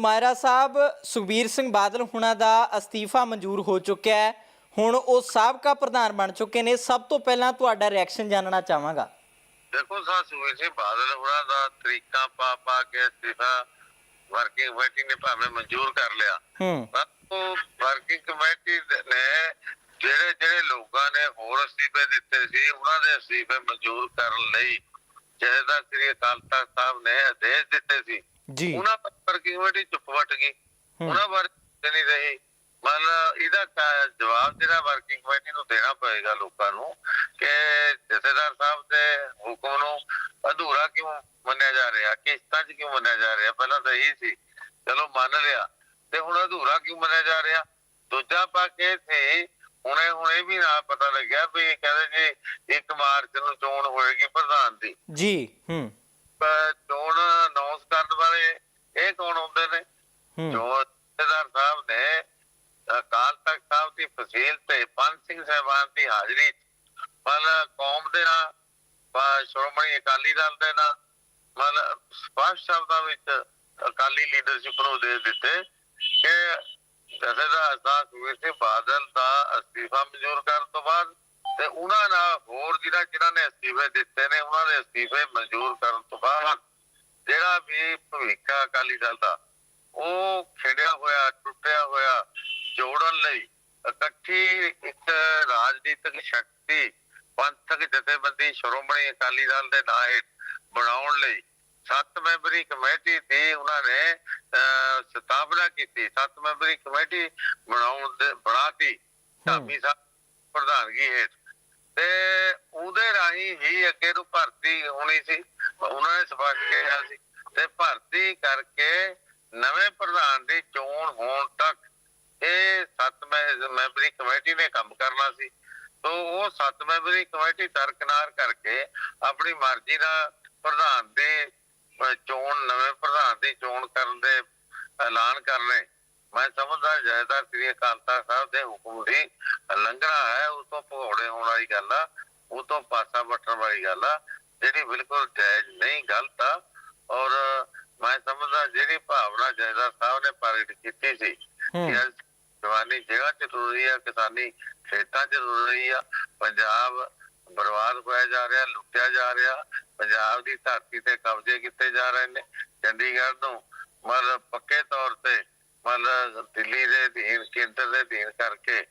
ਮਾਇਰਾ ਸਾਹਿਬ ਸੁਖਬੀਰ ਸਿੰਘ ਬਾਦਲ ਹੁਣਾਂ ਦਾ ਅਸਤੀਫਾ ਮਨਜ਼ੂਰ ਹੋ ਚੁੱਕਿਆ ਹੈ। ਹੁਣ ਉਹ ਸਾਬਕਾ ਪ੍ਰਧਾਨ ਬਣ ਚੁੱਕੇ ਨੇ। ਸਭ ਤੋਂ ਪਹਿਲਾਂ ਤੁਹਾਡਾ ਰਿਐਕਸ਼ਨ ਜਾਣਨਾ ਚਾਹਾਂਗਾ। ਦੇਖੋ ਸਾ ਸੁਖਬੀਰ ਸਿੰਘ ਬਾਦਲ ਹੋਣਾ ਦਾ ਤਰੀਕਾ ਪਾ ਪਾ ਕੇ ਅਸਤੀਫਾ ਵਰਕਿੰਗ ਕਮੇਟੀ ਨੇ ਭਾਵੇਂ ਮਨਜ਼ੂਰ ਕਰ ਲਿਆ। ਹੂੰ। ਪਰ ਉਹ ਵਰਕਿੰਗ ਕਮੇਟੀ ਨੇ ਜਿਹੜੇ ਜਿਹੜੇ ਲੋਕਾਂ ਨੇ ਹੋਰ ਅਸਤੀਫੇ ਦਿੱਤੇ ਸੀ ਉਹਨਾਂ ਦੇ ਅਸਤੀਫੇ ਮਨਜ਼ੂਰ ਕਰਨ ਲਈ ਜਥੇਦਾਰ ਸ੍ਰੀ ਅਕਾਲ ਤਖਤ ਸਾਹਿਬ ਨੇ ਆਦੇਸ਼ ਦਿੱਤੇ ਸੀ। ਜੀ। ਉਹਨਾਂ ਪਰ ਕਮੇਟੀ ਚੁੱਪ ਵੱਟ ਗਈ। ਉਹਨਾਂ ਬਾਰੇ ਨਹੀਂ ਰਹੀ। ਮਤਲਬ ਇਹਦਾ ਜਵਾਬ ਜਿਹੜਾ ਵਰਕਿੰਗ ਕਮੇਟੀ ਨੂੰ ਦੇਣਾ ਪਏਗਾ ਲੋਕਾਂ ਨੂੰ ਕਿ ਜਥੇਦਾਰ ਸਾਹਿਬ ਦੇ ਹੁਕਮ ਨੂੰ ਅਧੂਰਾ ਕਿਉਂ ਮੰਨਿਆ ਜਾ ਰਿਹਾ? ਕਿਸ਼ਤਾਂ 'ਚ ਕਿਉਂ ਮੰਨਿਆ ਜਾ ਰਿਹਾ? ਪਹਿਲਾਂ ਤਾਂ ਇਹੀ ਸੀ। ਚਲੋ ਮੰਨ ਲਿਆ। ਤੇ ਹੁਣ ਅਧੂਰਾ ਕਿਉਂ ਮੰਨਿਆ ਜਾ ਰਿਹਾ? ਦੂਜਾ ਪੱਖ ਇਹ ਸੀ ਹੁਣੇ ਹੁਣੇ ਵੀ ਨਾ ਪਤਾ ਲੱਗਿਆ ਵੀ ਕਹਿੰਦੇ ਜੀ 1 ਮਾਰਚ ਨੂੰ ਚੋਣ ਹੋਏਗੀ ਪ੍ਰਧਾਨ ਦੀ। ਜੀ ਹੂੰ। ਪਰ ਚੋਣ ਇਹ ਕੌਣ ਹੁੰਦੇ ਨੇ? ਜੋ ਜਥੇਦਾਰ ਸਾਹਿਬ ਨੇ ਅਕਾਲ ਤਖਤ ਸਾਹਿਬ ਦੀ ਫਸੀਲ ਤੇ ਪੰਜ ਸਿੰਘ ਸਾਹਿਬਾਨ ਦੀ ਹਾਜ਼ਰੀ ਮਤਲਬ ਕੌਮ ਦੇ ਨਾਲ ਸ਼੍ਰੋਮਣੀ ਅਕਾਲੀ ਦਲ ਦੇ ਨਾਲ ਮਤਲਬ ਸਪਸ਼ਟ ਸ਼ਬਦਾਂ ਵਿੱਚ ਅਕਾਲੀ ਲੀਡਰਸ਼ਿਪ ਨੂੰ ਦੇ ਦਿੱਤੇ ਕਿ ਜਥੇਦਾਰ ਸਾਹਿਬ ਸੁਖਬੀਰ ਸਿੰਘ ਬਾਦਲ ਦਾ ਅਸਤੀਫਾ ਮਨਜ਼ੂਰ ਕਰਨ ਤੋਂ ਬਾਅਦ ਤੇ ਉਹਨਾਂ ਨਾਲ ਹੋਰ ਜਿਹੜਾ ਜਿਹਨਾਂ ਨੇ ਅਸਤੀਫੇ ਦਿੱਤੇ ਨੇ ਉਹਨਾਂ ਦੇ ਅਸਤੀਫੇ ਮਨਜ਼ੂਰ ਕਰਨ ਤੋਂ ਬਾਅਦ ਜਿਹੜਾ ਵੀ ਭਵਿੱਖ ਅਕਾਲੀ ਦਲ ਦਾ ਉਹ ਖੇਡਿਆ ਹੋਇਆ ਟੁੱਟਿਆ ਹੋਇਆ ਜੋੜਨ ਲਈ ਇਕੱਠੀ ਇੱਕ ਰਾਜਨੀਤਿਕ ਸ਼ਕਤੀ ਪੰਥਕ ਜਥੇਬੰਦੀ ਸ਼੍ਰੋਮਣੀ ਅਕਾਲੀ ਦਲ ਦੇ ਨਾਂ ਹੇਠ ਬਣਾਉਣ ਲਈ ਸੱਤ ਮੈਂਬਰੀ ਕਮੇਟੀ ਦੀ ਉਹਨਾਂ ਨੇ ਸਥਾਪਨਾ ਕੀਤੀ। ਸੱਤ ਮੈਂਬਰੀ ਕਮੇਟੀ ਬਣਾਉਣ ਦੇ ਬਣਾਤੀ। ਧਾਮੀ ਸਾਹਿਬ ਪ੍ਰਧਾਨਗੀ ਹੇਠ। ਤੇ ਉਹਦੇ ਰਾਹੀਂ ਹੀ ਅੱਗੇ ਨੂੰ ਭਰਤੀ ਹੋਣੀ ਸੀ। ਉਹਨਾਂ ਨੇ ਸਪਸ਼ਟ ਕਿਹਾ ਸੀ। ਤੇ ਭਰਤੀ ਕਰਕੇ ਨਵੇਂ ਪ੍ਰਧਾਨ ਦੀ ਚੋਣ ਹੋਣ ਤੱਕ ਇਹ ਸੱਤ ਮੈਂਬਰੀ ਕਮੇਟੀ ਨੇ ਕੰਮ ਕਰਨਾ ਸੀ। ਤੋਂ ਉਹ ਸੱਤ ਮੈਂਬਰੀ ਕਮੇਟੀ ਤਰਕਨਾਰ ਕਰਕੇ ਆਪਣੀ ਮਰਜ਼ੀ ਨਾਲ ਪ੍ਰਧਾਨ ਦੇ ਚੋਣ, ਨਵੇਂ ਪ੍ਰਧਾਨ ਦੀ ਚੋਣ ਕਰਨ ਦੇ ਐਲਾਨ ਕਰਨੇ। ਮੈਂ ਸਮਝਦਾ, ਜੈਦਾਰ ਸ੍ਰੀ ਅਕਾਲ ਤਖਤ ਸਾਹਿਬ ਦੇ ਹੁਕਮ ਦੀ ਲੰਘਣਾ ਹੈ ਉਸ ਤੋਂ ਭਗੌੜੇ ਹੋਣ ਵਾਲੀ ਗੱਲ ਆ ਉਹ ਤੋਂ ਪਾਸਾ ਵੱਟਣ ਵਾਲੀ ਗੱਲ ਆ ਜਿਹੜੀ ਬਿਲਕੁਲ ਜਾਇਜ਼ ਨਹੀਂ ਗਲਤ ਆ ਔਰ ਮੈਂ ਸਮਝਦਾ ਜਿਹੜੀ ਭਾਵਨਾ ਜੈਦਾਰ ਸਾਹਿਬ ਨੇ ਪ੍ਰਗਟ ਕੀਤੀ ਸੀ ਹੂੰ। ਕਿ ਅੱਜ ਜਵਾਨੀ ਜਗ੍ਹਾ ਚ ਰੁਲ ਰਹੀ ਆ ਕਿਸਾਨੀ ਖੇਤਾਂ ਚ ਰਹੀ ਆ ਪੰਜਾਬ ਬਰਬਾਦ ਹੋਇਆ ਜਾ ਰਿਹਾ ਲੁੱਟਿਆ ਜਾ ਰਿਹਾ ਪੰਜਾਬ ਦੀ ਧਰਤੀ ਤੇ ਕਬਜ਼ੇ ਕੀਤੇ ਜਾ ਰਹੇ ਨੇ ਚੰਡੀਗੜ੍ਹ ਨੂੰ ਮਤਲਬ ਪੱਕੇ ਤੌਰ ਤੇ ਮਤਲਬ ਦਿੱਲੀ ਦੇ ਅਧੀਨ ਕੇਂਦਰ ਦੇ ਅਧੀਨ ਕਰਕੇ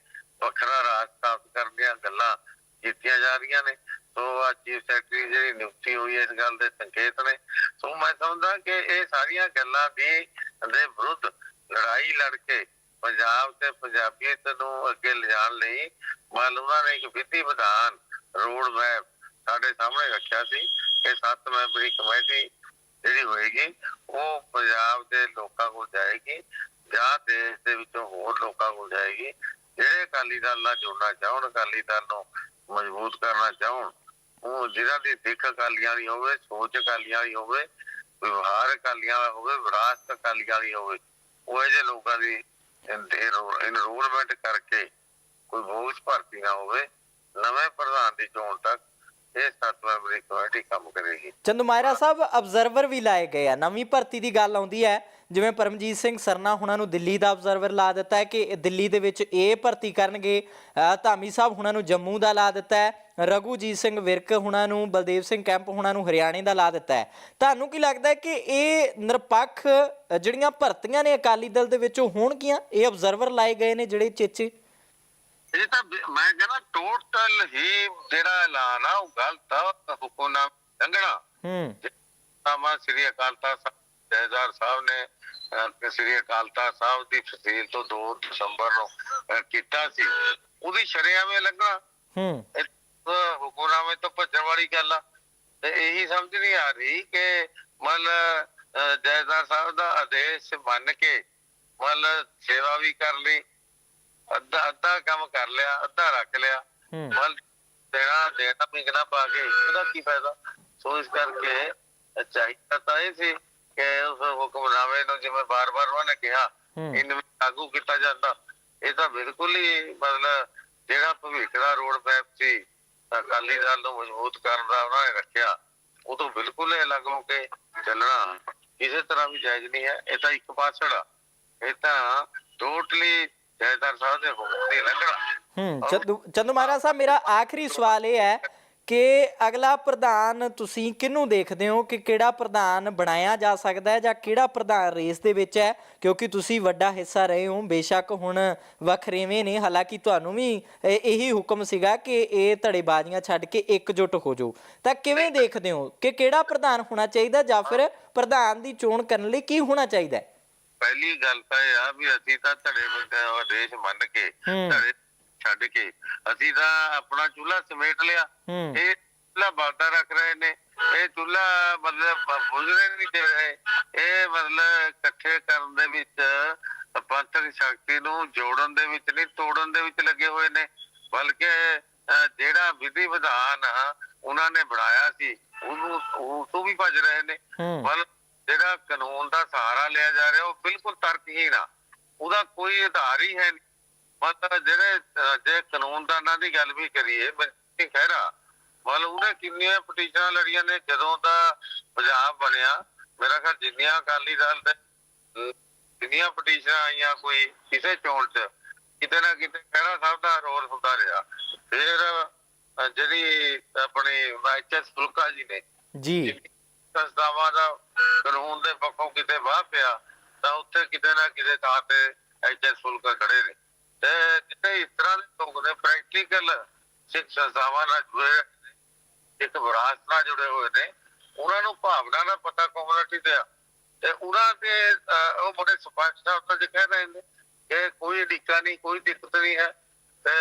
ਵੱਖਰਾ ਰਾਜ ਸਥਾਪਿਤ ਕਰਨ ਦੀਆਂ ਗੱਲਾਂ ਕੀਤੀਆਂ ਜਾ ਰਹੀਆਂ ਨੇ। ਸੋ ਆ ਚੀਫ ਸੈਕਟਰੀ ਜਿਹੜੀ ਨਿਯੁਕਤੀ ਹੋਈ ਹੈ, ਇਸ ਗੱਲ ਦੇ ਸੰਕੇਤ ਨੇ। ਸੋ ਮੈਂ ਸਮਝਦਾ ਕਿ ਇਹ ਸਾਰੀਆਂ ਗੱਲਾਂ ਦੀ ਦੇ ਵਿਰੁੱਧ ਲੜਾਈ ਲੜ ਕੇ ਪੰਜਾਬ ਤੇ ਪੰਜਾਬੀਅਤ ਨੂੰ ਅੱਗੇ ਲਿਜਾਣ ਲਈ ਮੰਨ ਨੇ ਇੱਕ ਵਿਧੀ ਵਿਧਾਨ ਰੋਡ ਮੈਪ ਸਾਡੇ ਸਾਹਮਣੇ ਰੱਖਿਆ ਸੀ ਕਿ ਸੱਤ ਮੈਂਬਰੀ ਕਮੇਟੀ ਜਿਹੜੀ ਹੋਏਗੀ, ਉਹ ਪੰਜਾਬ ਦੇ ਲੋਕਾਂ ਕੋਲ ਜਾਏਗੀ ਜਾਂ ਦੇਸ਼ ਦੇ ਵਿੱਚੋਂ ਹੋਰ ਲੋਕਾਂ ਕੋਲ ਜਾਏਗੀ। ਜਿਹੜੇ ਅਕਾਲੀ ਦਲ ਨਾਲ ਜੁੜਨਾ ਚਾਹਣ, ਅਕਾਲੀ ਦਲ ਨੂੰ ਮਜ਼ਬੂਤ ਕਰਨਾ ਚਾਹਣ, ਉਹ ਜਿਹਨਾਂ ਦੀ ਦਿੱਖ ਅਕਾਲੀਆਂ ਦੀ ਹੋਵੇ, ਸੋਚ ਅਕਾਲੀਆਂ ਦੀ ਹੋਵੇ, ਵਿਵਹਾਰ ਅਕਾਲੀਆਂ ਦਾ ਹੋਵੇ, ਵਿਰਾਸਤ ਅਕਾਲੀਆਂ ਦੀ ਹੋਵੇ, ਉਹ ਇਹਦੇ ਲੋਕਾਂ ਦੀ ਇਨਰੋਲਮੈਂਟ ਕਰਕੇ ਕੋਈ ਬੋਝ ਭਰਤੀ ਨਾ ਹੋਵੇ, ਨਵੇਂ ਪ੍ਰਧਾਨ ਦੀ ਚੋਣ ਤੱਕ ਇਹ ਸੱਤ ਮੈਂਬਰੀ ਕਮੇਟੀ ਕੰਮ ਕਰੇਗੀ। ਚੰਦੂ ਮਾਇਰਾ ਸਾਹਿਬ ਅਬਜ਼ਰਵਰ ਵੀ ਲਾਏ ਗਏ ਆ, ਨਵੀਂ ਭਰਤੀ ਦੀ ਗੱਲ ਆਉਂਦੀ ਹੈ। ਜਿਵੇਂ ਪਰਮਜੀਤ ਸਿੰਘ ਸਰਨਾ ਹੁਣਾਂ ਨੂੰ ਦਿੱਲੀ ਦਾ ਅਬਜ਼ਰਵਰ ਲਾ ਦਿੱਤਾ ਹੈ ਕਿ ਦਿੱਲੀ ਦੇ ਵਿੱਚ ਇਹ ਭਰਤੀ ਕਰਨਗੇ। ਧਾਮੀ ਸਾਹਿਬ ਹੁਣਾਂ ਨੂੰ ਜੰਮੂ ਦਾ ਲਾ ਦਿੱਤਾ ਹੈ। ਰਘੂਜੀਤ ਸਿੰਘ ਵਿਰਕ ਹੁਣਾਂ ਨੂੰ ਬਲਦੇਵ ਸਿੰਘ ਕੈਂਪ ਹੁਣਾਂ ਨੂੰ ਹਰਿਆਣੇ ਦਾ ਲਾ ਦਿੱਤਾ ਹੈ। ਤੁਹਾਨੂੰ ਕੀ ਲੱਗਦਾ ਹੈ ਕਿ ਇਹ ਨਿਰਪੱਖ ਜਿਹੜੀਆਂ ਭਰਤੀਆਂ ਨੇ ਅਕਾਲੀ ਦਲ ਦੇ ਵਿੱਚੋਂ ਹੋਣਗੀਆਂ ਇਹ ਅਬਜ਼ਰਵਰ ਲਾਏ ਗਏ ਨੇ ਜਿਹੜੇ ਚੇਚੇ? ਇਹ ਤਾਂ ਮੈਂ ਕਹਿੰਦਾ ਟੋਟਲ ਹੀ ਜਿਹੜਾ ਐਲਾਨ ਆ ਉਹ ਗਲਤ ਆ। ਹੁਕਮਨਾਮਾ ਲੰਘਣਾ। ਹੂੰ। ਤਾਮਾ ਸ੍ਰੀ ਅਕਾਲ ਤਖਤ ਜੈਦਾਰ ਸਾਹਿਬ ਨੇ ਸ੍ਰੀ ਅਕਾਲ ਤਖਤ ਸਾਹਿਬ ਦੀ ਫਸੀਲ ਤੋਂ 2 ਦਸੰਬਰ ਨੂੰ ਕੀਤਾ ਸੀ। ਉਹਦੀ ਸ਼ਰਿਆਵੇਂ ਲੰਘਣਾ। ਹੂੰ। ਹੁਕਮਨਾਮੇ ਤੋਂ ਭੱਜਣ ਵਾਲੀ ਗੱਲ ਆ। ਤੇ ਇਹੀ ਸਮਝ ਨਹੀਂ ਆ ਰਹੀ ਕਿ ਮਤਲਬ ਜੈਦਾਰ ਸਾਹਿਬ ਦਾ ਆਦੇਸ਼ ਮੰਨ ਕੇ ਮਤਲਬ ਸੇਵਾ ਵੀ ਕਰ ਲਈ। ਅੱਧਾ ਅੱਧਾ ਕੰਮ ਕਰ ਲਿਆ ਅੱਧਾ ਰੱਖ ਲਿਆ। ਮਤਲਬ ਦੇਣਾ ਦੇਣਾ ਪਿੰਗਣਾ ਪਾ ਕੇ ਉਹਦਾ ਕੀ ਫਾਇਦਾ? ਸੋ ਇਸ ਕਰਕੇ ਚਾਹੀਦਾ ਤਾਂ ਇਹ ਸੀ। ਕਿ ਉਸ ਹੁਕਮਨਾਮੇ ਨੂੰ ਜਿਵੇਂ ਬਾਰ-ਬਾਰ ਉਹਨਾਂ ਨੇ ਕਿਹਾ। ਇਹਨੂੰ ਲਾਗੂ ਕੀਤਾ ਜਾਂਦਾ। ਇਹ ਤਾਂ ਬਿਲਕੁਲ ਹੀ ਮਤਲਬ ਜਿਹੜਾ ਭਵਿੱਖ ਦਾ ਰੋਡ ਮੈਪ ਸੀ ਅਕਾਲੀ ਦਲ ਨੂੰ ਮਜ਼ਬੂਤ ਕਰਨ ਦਾ ਉਹਨਾਂ ਨੇ ਰੱਖਿਆ। ਉਹ ਤੋਂ ਬਿਲਕੁਲ ਹੀ ਅਲੱਗ ਹੋ ਕੇ ਚੱਲਣਾ। ਕਿਸੇ ਤਰ੍ਹਾਂ ਵੀ ਜਾਇਜ਼ ਨਹੀਂ ਹੈ। ਇਹ ਤਾਂ ਇੱਕ ਪਾਸੜ ਇਹ ਤਾਂ ਟੋਟਲੀ ਜੈਦਾਰ ਸਾਹਿਬ ਦੇ ਹੁਕਮ ਦੀ ਲੱਗਣਾ ਹੂੰ ਚੰਦੂ ਚੰਦੂ ਮਹਾਰਾਜ ਸਾਹਿਬ ਮੇਰਾ ਆਖਰੀ ਸਵਾਲ ਇਹ ਹੈ ਕਿ ਅਗਲਾ ਪ੍ਰਧਾਨ ਤੁਸੀਂ ਕਿਹਨੂੰ ਦੇਖਦੇ ਹੋ ਕਿ ਕਿਹੜਾ ਪ੍ਰਧਾਨ ਬਣਾਇਆ ਜਾ ਸਕਦਾ ਹੈ ਜਾਂ ਕਿਹੜਾ ਪ੍ਰਧਾਨ ਰੇਸ ਦੇ ਵਿੱਚ ਹੈ? ਕਿਉਂਕਿ ਤੁਸੀਂ ਵੱਡਾ ਹਿੱਸਾ ਰਹੇ ਹੋ ਬੇਸ਼ੱਕ ਹੁਣ ਵੱਖਰੇਵੇਂ ਨੇ। ਹਾਲਾਂਕਿ ਤੁਹਾਨੂੰ ਵੀ ਇਹ- ਹੁਕਮ ਸੀਗਾ ਕਿ ਇਹ ਧੜੇਬਾਜ਼ੀਆਂ ਛੱਡ ਕੇ ਇਕਜੁੱਟ ਹੋ ਜਾਓ। ਤਾਂ ਕਿਵੇਂ ਦੇਖਦੇ ਹੋ ਕਿ ਕਿਹੜਾ ਪ੍ਰਧਾਨ ਹੋਣਾ ਚਾਹੀਦਾ ਜਾਂ ਫਿਰ ਪ੍ਰਧਾਨ ਦੀ ਚੋਣ ਕਰਨ ਲਈ ਕੀ ਹੋਣਾ ਚਾਹੀਦਾ ਹੈ? ਪਹਿਲੀ ਗੱਲ ਤਾਂ ਇਹ ਆ ਵੀ ਅਸੀਂ ਤਾਂ ਧੜੇ ਬੰਦੇ ਦੇਸ਼ ਮੰਨ ਕੇ। ਧੜੇ ਛੱਡ ਕੇ ਅਸੀਂ ਤਾਂ ਆਪਣਾ ਚੁੱਲ੍ਹਾ ਸਮੇਟ ਲਿਆ। ਹੂੰ। ਇਹ ਚੁੱਲ੍ਹਾ ਬਾਲਦਾ ਰੱਖ ਰਹੇ ਨੇ। ਇਹ ਚੁੱਲ੍ਹਾ ਮਤਲਬ ਬੁਝਣੇ ਨਹੀਂ ਦੇ ਰਹੇ। ਇਹ ਮਤਲਬ ਇਕੱਠੇ ਕਰਨ ਦੇ ਵਿੱਚ ਪੰਥਕ ਸ਼ਕਤੀ ਨੂੰ ਜੋੜਨ ਦੇ ਵਿੱਚ ਨਹੀਂ ਤੋੜਨ ਦੇ ਵਿੱਚ ਲੱਗੇ ਹੋਏ ਨੇ। ਬਲਕਿ ਜਿਹੜਾ ਵਿਧੀ ਵਿਧਾਨ ਉਹਨਾਂ ਨੇ ਬਣਾਇਆ ਸੀ ਉਹਨੂੰ ਉਹ ਤੋਂ ਵੀ ਭੱਜ ਰਹੇ ਨੇ। ਮਤਲਬ ਜਿਹੜਾ ਕਾਨੂੰਨ ਦਾ ਸਹਾਰਾ ਲਿਆ ਜਾ ਰਿਹਾ ਉਹ ਬਿਲਕੁਲ ਤਰਕਹੀਣ ਆ। ਉਹਦਾ ਕੋਈ ਆਧਾਰ ਹੀ ਹੈ ਨਹੀਂ। ਮਤਲਬ ਜਿਹੜੇ ਅਹ, ਜੇ ਕਾਨੂੰਨਦਾਨਾਂ ਦੀ ਗੱਲ ਵੀ ਕਰੀਏ ਮੈਂ ਖਹਿਰਾ ਮਤਲਬ ਉਹਨੇ ਕਿੰਨੀਆਂ ਪਟੀਸ਼ਨਾਂ ਲੜੀਆਂ ਨੇ ਜਦੋਂ ਦਾ ਪੰਜਾਬ ਬਣਿਆ ਮੇਰਾ ਖਿਆਲ ਜਿੰਨੀਆਂ ਅਕਾਲੀ ਦਲ ਦੇ ਅਹ, ਜਿੰਨੀਆਂ ਪਟੀਸ਼ਨਾਂ ਆਈਆਂ ਕੋਈ ਕਿਸੇ ਚੋਣ 'ਚ ਕਿਤੇ ਨਾ ਕਿਤੇ ਖਹਿਰਾ ਸਾਹਿਬ ਦਾ ਰੋਲ ਹੁੰਦਾ ਰਿਹਾ। ਫਿਰ ਅਹ, ਜਿਹੜੀ ਆਪਣੀ ਐਚਐਸ ਫੁਲਕਾ ਜੀ ਨੇ ਜੀ। ਸੰਸਥਾਵਾਂ ਦਾ ਕਾਨੂੰਨ ਦੇ ਪੱਖੋਂ ਕਿਤੇ ਵਾਹ ਪਿਆ ਤਾਂ ਉੱਥੇ ਕਿਤੇ ਨਾ ਕਿਤੇ ਥਾਂ ਤੇ ਐਚਐਸ ਫੁਲਕਾ ਖੜੇ ਨੇ। ਤੇ ਇਸ ਤਰ੍ਹਾਂ ਦੇ ਲੋਕ ਨੇ ਪ੍ਰੈਕਟੀਕਲ ਸਿੱਖ ਸੰਸਥਾਵਾਂ ਨਾਲ ਜੁੜੇ ਇੱਕ ਵਿਰਾਸਤ ਨਾਲ ਜੁੜੇ ਹੋਏ ਨੇ, ਉਹਨਾਂ ਨੂੰ ਭਾਵਨਾ ਦਾ ਪਤਾ ਕਮਿਊਨਿਟੀ ਦਾ ਤੇ ਉਹਨਾਂ ਦੇ ਉਹ ਬੜੇ ਸਪਸ਼ਟ ਸ਼ਬਦਾਂ 'ਚ ਕਹਿ ਰਹੇ ਨੇ ਕਿ ਕੋਈ ਅੜਿੱਕਾ ਨਹੀਂ, ਕੋਈ ਦਿੱਕਤ ਨਹੀਂ ਹੈ। ਤੇ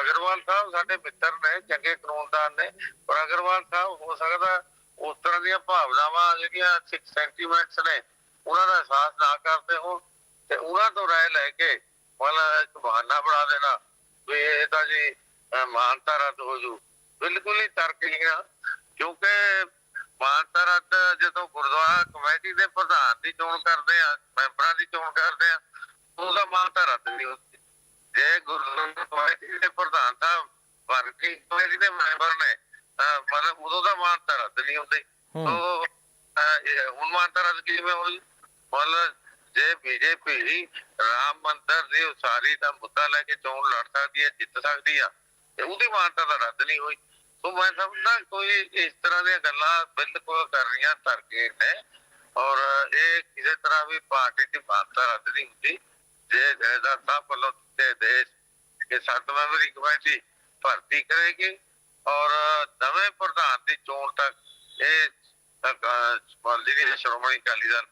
ਅਗਰਵਾਲ ਸਾਹਿਬ ਸਾਡੇ ਮਿੱਤਰ ਨੇ, ਚੰਗੇ ਕਾਨੂੰਨਦਾਨ ਨੇ, ਪਰ ਅਗਰਵਾਲ ਸਾਹਿਬ ਹੋ ਸਕਦਾ ਉਸ ਤਰ੍ਹਾਂ ਦੀਆਂ ਭਾਵਨਾਵਾਂ ਜਿਹੜੀਆਂ ਸਿੱਖ ਸੈਂਟੀਮੈਂਟਸ ਨੇ, ਉਹਨਾਂ ਦਾ ਅਹਿਸਾਸ ਨਾ ਕਰਦੇ ਹੋ ਤੇ ਉਹਨਾਂ ਤੋਂ ਰਾਏ ਲੈ ਕੇ ਮਤਲਬ ਇੱਕ ਬਹਾਨਾ ਬਣਾ ਦੇਣਾ ਵੀ ਇਹ ਤਾਂ ਜੀ ਮਾਨਤਾ ਰੱਦ ਹੋ ਜੂ। ਬਿਲਕੁਲ ਹੀ ਤਰਕਹੀਣ ਆ ਕਿਉਂਕਿ ਮਾਨਤਾ ਰੱਦ ਜਦੋਂ ਗੁਰਦੁਆਰਾ ਕਮੇਟੀ ਦੇ ਪ੍ਰਧਾਨ ਦੀ ਚੋਣ ਕਰਦੇ ਆ ਮੈਂਬਰਾਂ ਦੀ ਚੋਣ ਕਰਦੇ ਆ ਉਹਦਾ ਮਾਨਤਾ ਰੱਦ ਨਹੀਂ ਹੁੰਦੀ। ਜੇ ਗੁਰਦੁਆਰਾ ਕਮੇਟੀ ਦੇ ਪ੍ਰਧਾਨ ਸਾਹਿਬ ਵਰਗੀ ਕਮੇਟੀ ਦੇ ਮੈਂਬਰ ਨੇ ਮਤਲਬ ਉਦੋਂ ਦਾ ਮਾਨਤਾ ਰੱਦ ਨਹੀਂ ਹੁੰਦੀ। ਇਹ ਹੁਣ ਮਾਨਤਾ ਰੱਦ ਕਿਵੇਂ ਹੋਈ ਮਤਲਬ ਜੇ ਬੀਜੇਪੀ ਰਾਮ ਮੰਦਰ ਦੀ ਉਸਾਰੀ ਦਾ ਮੁੱਦਾ ਲੈ ਕੇ ਚੋਣ ਲੜ ਸਕਦੀ ਹੈ ਜਿੱਤ ਸਕਦੀ ਆ ਤੇ ਉਹਦੀ ਮਾਨਤਾ ਦਾ ਰੱਦ ਨਹੀਂ ਹੋਈ। ਸੋ ਮੈਂ ਸਮਝਦਾ ਕੋਈ ਇਸ ਤਰ੍ਹਾਂ ਦੀਆਂ ਗੱਲਾਂ ਬਿਲਕੁਲ ਕਰ ਰਹੀਆਂ ਤਰਕੇ ਨੇ ਔਰ ਇਹ ਕਿਸੇ ਤਰ੍ਹਾਂ ਵੀ ਪਾਰਟੀ ਦੀ ਮਾਨਤਾ ਰੱਦ ਨਹੀਂ ਹੁੰਦੀ। ਜੇ ਜੈਦਾ ਸਾਹਿਬ ਵੱਲੋਂ ਤੇ ਦੇਸ਼ ਕੇ ਸੱਤ ਮੈਂਬਰੀ ਕਮੇਟੀ ਭਰਤੀ ਕਰੇਗੀ ਔਰ ਨਵੇਂ ਪ੍ਰਧਾਨ ਦੀ ਚੋਣ ਤੱਕ ਇਹ ਅਹ, ਜਿਹੜੀ ਸ਼੍ਰੋਮਣੀ ਅਕਾਲੀ ਦਲ